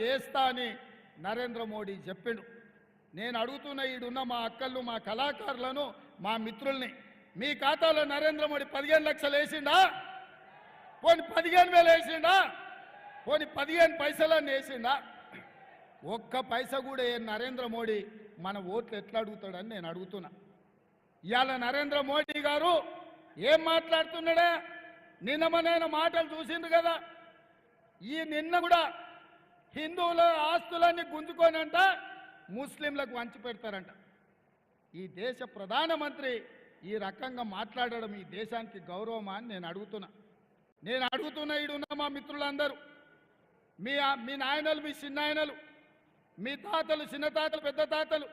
వేస్తా అని నరేంద్ర మోడీ చెప్పిండు. నేను అడుగుతున్న ఈడున్న మా అక్కళ్ళు మా కళాకారులను మా మిత్రుల్ని మీ ఖాతాలో నరేంద్ర మోడీ పదిహేను లక్షలు వేసిండా? పోని పదిహేను వేలు వేసిండా? పోని పదిహేను పైసలన్నీ వేసిండా? ఒక్క పైస కూడా ఏ నరేంద్ర మోడీ మన ఓట్లు ఎట్లా అడుగుతాడని నేను అడుగుతున్నా. ఇవాళ నరేంద్ర మోడీ గారు ఏం మాట్లాడుతున్నాడా? నిన్న మన మాటలు చూసిండు కదా. ఈ నిన్న కూడా హిందువుల ఆస్తులన్నీ గుంజుకోనంట ముస్లింలకు వంచి పెడతారంట. ఈ దేశ ప్రధానమంత్రి ఈ రకంగా మాట్లాడడం ఈ దేశానికి గౌరవమా అని నేను అడుగుతున్నా. నేను అడుగుతున్న ఈడున్న మా మిత్రులందరూ మీ మీ నాయనలు మీ చిన్నాయనలు మీ తాతలు చిన్న తాతలు పెద్ద తాతలు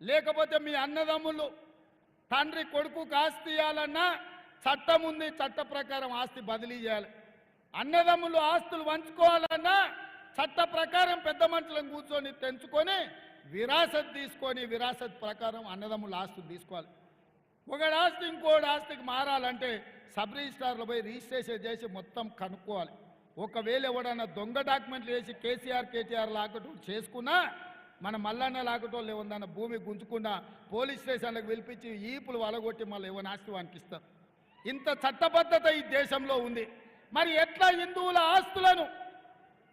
లేకపోతే మీ అన్నదమ్ములు తండ్రి కొడుకు ఆస్తి ఇవ్వాలన్నా చట్టం ఉంది చట్ట ప్రకారం ఆస్తి బదిలీ చేయాలి. అన్నదమ్ములు ఆస్తులు పంచుకోవాలన్నా చట్ట ప్రకారం పెద్ద మనుషులను కూర్చొని తెంచుకొని విరాసత్ తీసుకొని విరాసత్ ప్రకారం అన్నదమ్ముల ఆస్తులు తీసుకోవాలి. ఒకటి ఆస్తి ఇంకోటి ఆస్తికి మారాలంటే సబ్ రిజిస్ట్రార్లో పోయి రిజిస్ట్రేషన్ చేసి మొత్తం కనుక్కోవాలి. ఒకవేళ ఎవడన్నా దొంగ డాక్యుమెంట్లు వేసి కేసీఆర్ కేటీఆర్ లాకటు చేసుకున్నా మన మల్లన్న లాకటోళ్ళు ఏమన్నా భూమి గుంజుకున్నా పోలీస్ స్టేషన్లకు పిలిపించి ఈపులు వలగొట్టి మళ్ళీ ఏమైనా ఆస్తి వానికిస్తారు ఇంత చట్టబద్ధత ఈ దేశంలో ఉంది. మరి ఎట్లా హిందువుల ఆస్తులను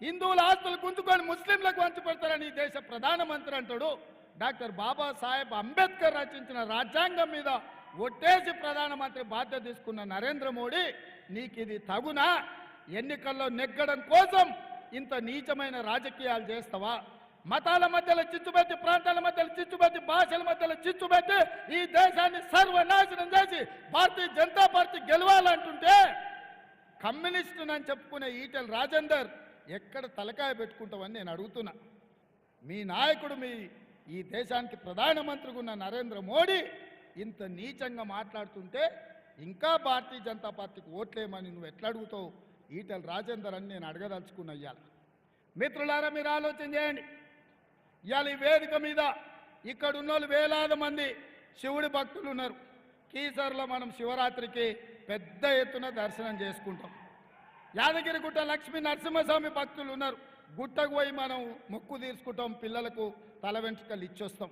హిందువుల ఆస్తులు గుంజుకొని ముస్లింలకు పంచిపెడతారని ఈ దేశ ప్రధానమంత్రి అంటాడు. డాక్టర్ బాబాసాహెబ్ అంబేద్కర్ రచించిన రాజ్యాంగం మీద ఒట్టేసి ప్రధానమంత్రి బాధ్యత తీసుకున్న నరేంద్ర మోడీ నీకు ఇది తగునా? ఎన్నికల్లో నెగ్గడం కోసం ఇంత నీచమైన రాజకీయాలు చేస్తావా? మతాల మధ్యలో చిచ్చుపెట్టి ప్రాంతాల మధ్యలో చిచ్చుపెట్టి భాషల మధ్యలో చిచ్చుపెట్టి ఈ దేశాన్ని సర్వనాశనం చేసి భారతీయ జనతా పార్టీ గెలవాలంటుంటే కమ్యూనిస్టునని చెప్పుకునే ఈటెల రాజేందర్ ఎక్కడ తలకాయ పెట్టుకుంటామని నేను అడుగుతున్నా. మీ నాయకుడు మీ ఈ దేశానికి ప్రధానమంత్రిగా ఉన్న నరేంద్ర మోడీ ఇంత నీచంగా మాట్లాడుతుంటే ఇంకా భారతీయ జనతా పార్టీకి ఓట్లేమని నువ్వు ఎట్లా అడుగుతావు? ఈటల రాజేందర్ అని నేను అడగదలుచుకున్న ఇవాళ మిత్రులారా మీరు ఆలోచన చేయండి. ఇవాళ ఈ వేదిక మీద ఇక్కడ ఉన్నోళ్ళు వేలాది మంది శివుడి భక్తులు ఉన్నారు. కీసర్లో మనం శివరాత్రికి పెద్ద ఎత్తున దర్శనం చేసుకుంటాం. యాదగిరిగుట్ట లక్ష్మీ నరసింహస్వామి భక్తులు ఉన్నారు. గుట్టకు పోయి మనం మొక్కు తీర్చుకుంటాం పిల్లలకు తల వెంట్రుకలు ఇచ్చొస్తాం.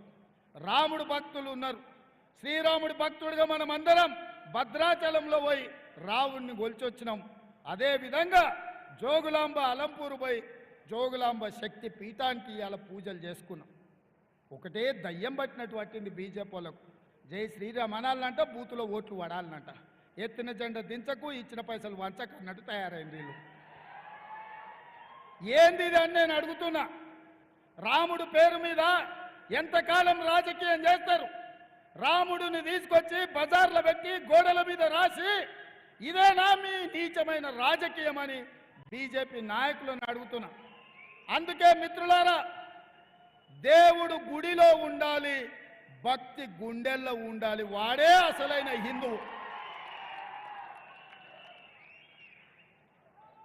రాముడు భక్తులు ఉన్నారు. శ్రీరాముడి భక్తుడిగా మనం అందరం భద్రాచలంలో పోయి రావుణ్ణి గొలిచొచ్చినాం. అదేవిధంగా జోగులాంబ అలంపూరు పోయి జోగులాంబ శక్తి పీఠానికి ఇవాళ పూజలు చేసుకున్నాం. ఒకటే దయ్యం పట్టినట్టు పట్టింది బీజేపీలకు జై శ్రీరామ్ అనాలనంట బూతులో ఓట్లు పడాలనంట ఎత్తిన జెండా దించకు ఇచ్చిన పైసలు వంచక అన్నట్టు తయారైంది వీళ్ళు. ఏంది ఇది అని నేను అడుగుతున్నా. రాముడు పేరు మీద ఎంతకాలం రాజకీయం చేస్తారు? రాముడిని తీసుకొచ్చి బజార్లో పెట్టి గోడల మీద రాసి ఇదేనా మీ నీచమైన రాజకీయం అని బీజేపీ నాయకులను అడుగుతున్నా. అందుకే మిత్రులారా దేవుడు గుడిలో ఉండాలి భక్తి గుండెల్లో ఉండాలి. వాడే అసలైన హిందువు.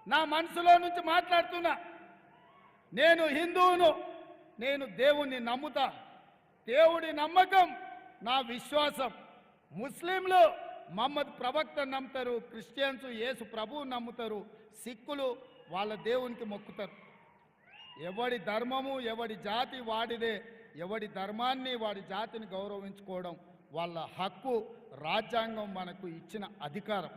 నా మనసులో నుంచి మాట్లాడుతున్నా. నేను హిందువును నేను దేవుణ్ణి నమ్ముతా. దేవుడి నమ్మకం నా విశ్వాసం. ముస్లింలు మహమ్మద్ ప్రవక్త నమ్ముతారు క్రిస్టియన్స్ యేసు ప్రభువు నమ్ముతారు సిక్కులు వాళ్ళ దేవునికి మొక్కుతారు. ఎవడి ధర్మము ఎవడి జాతి వాడిదే ఎవడి ధర్మాన్ని వాడి జాతిని గౌరవించుకోవడం వాళ్ళ హక్కు రాజ్యాంగం మనకు ఇచ్చిన అధికారం.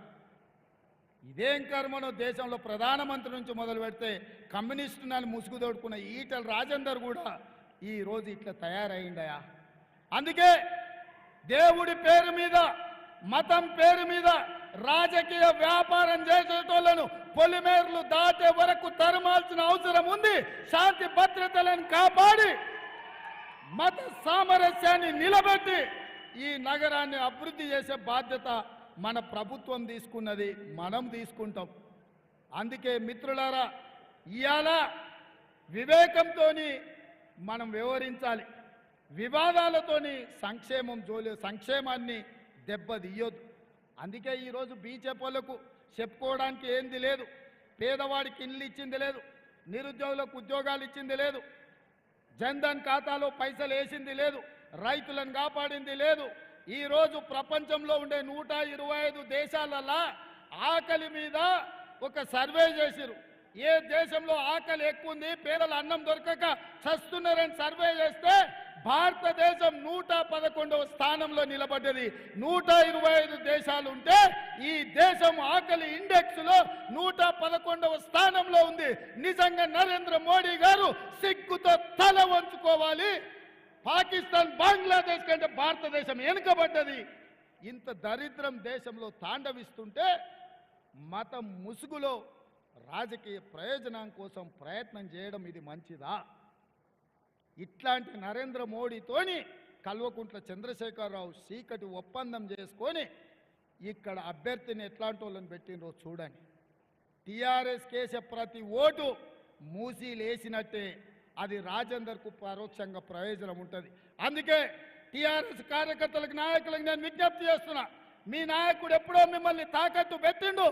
ఇదేం కర్మనో దేశంలో ప్రధానమంత్రి నుంచి మొదలు పెడితే కమ్యూనిస్టు ముసుగు తోడుకున్న ఈటల రాజేందర్ కూడా ఈ రోజు ఇట్లా తయారైండయా? అందుకే దేవుడి పేరు మీద మతం పేరు మీద రాజకీయ వ్యాపారం చేసేటోళ్ళను పొలిమేర్లు దాటే వరకు తరమాల్సిన అవసరం ఉంది. శాంతి భద్రతలను కాపాడి మత సామరస్యాన్ని నిలబెట్టి ఈ నగరాన్ని అభివృద్ధి చేసే బాధ్యత మన ప్రభుత్వం తీసుకున్నది మనం తీసుకుంటాం. అందుకే మిత్రులారా ఇవాళ వివేకంతో మనం వ్యవహరించాలి. వివాదాలతోని సంక్షేమం జోలే సంక్షేమాన్ని దెబ్బతీయొద్దు. అందుకే ఈరోజు బీజేపీలకు చెప్పుకోవడానికి ఏంది లేదు. పేదవాడికి ఇల్లు ఇచ్చింది లేదు నిరుద్యోగులకు ఉద్యోగాలు ఇచ్చింది లేదు జన్ధన్ ఖాతాలో పైసలు వేసింది లేదు రైతులను కాపాడింది లేదు ఈరోజు ప్రపంచంలో ఉండే నూట ఇరవై ఐదు దేశాలల్లా ఆకలి మీద ఒక సర్వే చేసిరు ఏ దేశంలో ఆకలి ఎక్కువ ఉంది పేదలు అన్నం దొరకక చస్తున్నారని సర్వే చేస్తే భారతదేశం నూట పదకొండవ స్థానంలో నిలబడ్డది. నూట ఇరవై ఐదు దేశాలు ఉంటే ఈ దేశం ఆకలి ఇండెక్స్లో నూట పదకొండవ స్థానంలో ఉంది. నిజంగా నరేంద్ర మోడీ గారు సిగ్గుతో తల వంచుకోవాలి. పాకిస్తాన్ బంగ్లాదేశ్ కంటే భారతదేశం వెనుకబడ్డది. ఇంత దరిద్రం దేశంలో తాండవిస్తుంటే మతం ముసుగులో రాజకీయ ప్రయోజనం కోసం ప్రయత్నం చేయడం ఇది మంచిదా? ఇట్లాంటి నరేంద్ర మోడీతోని కల్వకుంట్ల చంద్రశేఖరరావు చీకటి ఒప్పందం చేసుకొని ఇక్కడ అభ్యర్థిని ఎట్లాంటి వాళ్ళని పెట్టినరో చూడండి. టీఆర్ఎస్ కేసే ప్రతి ఓటు మూసి లేసినట్టే అది రాజేందర్కు పరోక్షంగా ప్రయోజనం ఉంటుంది. అందుకే టీఆర్ఎస్ కార్యకర్తలకు నాయకులకు నేను విజ్ఞప్తి చేస్తున్నా. మీ నాయకుడు ఎప్పుడో మిమ్మల్ని తాకట్టు పెట్టిండు.